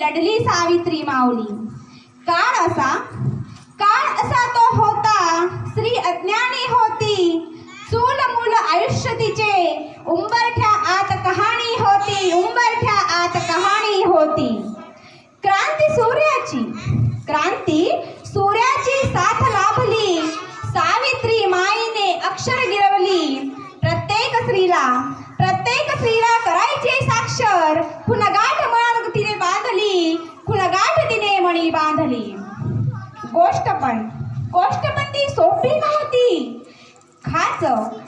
लढली सावित्री माऊली. काळ असा काळ असा तो होता स्त्री अज्ञानी होती. चूल मूल आयुष्य तिचे उंबरठ्या आत कहाणी होती उंबरठ्या आत कहाणी होती. क्रांती सूर्याची क्रांती सूर्याची साथ लाभली. सावित्री माईने अक्षर गिरवली. प्रत्येक स्त्रीला प्रत्येक स्त्रीला करायचे साक्षर गोष्ट पण गोष्ट पण ती सोपी नव्हती. खाच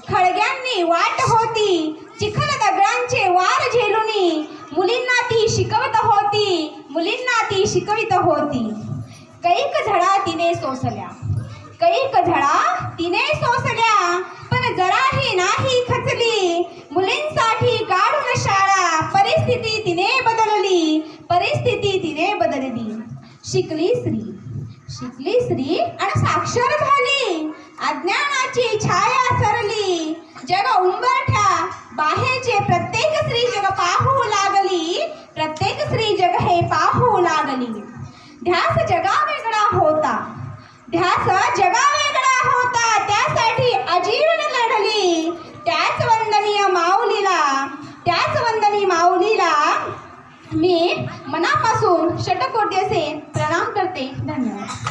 खळग्यांनी वाट होती. चिखल दगडांचे वार झेलुनी. मुलींना ती शिकवत होती. मुलींना ती शिकवित होती. कैक झडा तिने सोसल्या. कैक झडा तिने सोसल्या. पण जराही नाही खचली. मुलींसाठी काढून शाळा. परिस्थिती तिने बदलली. परिस्थिती तिने बदलली. शिकली स्त्री. शिकली स्त्री आणि साक्षर झाली. अज्ञानाची छाया सरली. जग उंबरठ्या बाहेरचे प्रत्येक स्त्री जग पाहू लागली प्रत्येक स्त्री जग हे पाहू लागली. ध्यास जगा वेगळा होता. ध्यास जगा मी मनापासून शतकोटी असे प्रणाम करते. धन्यवाद.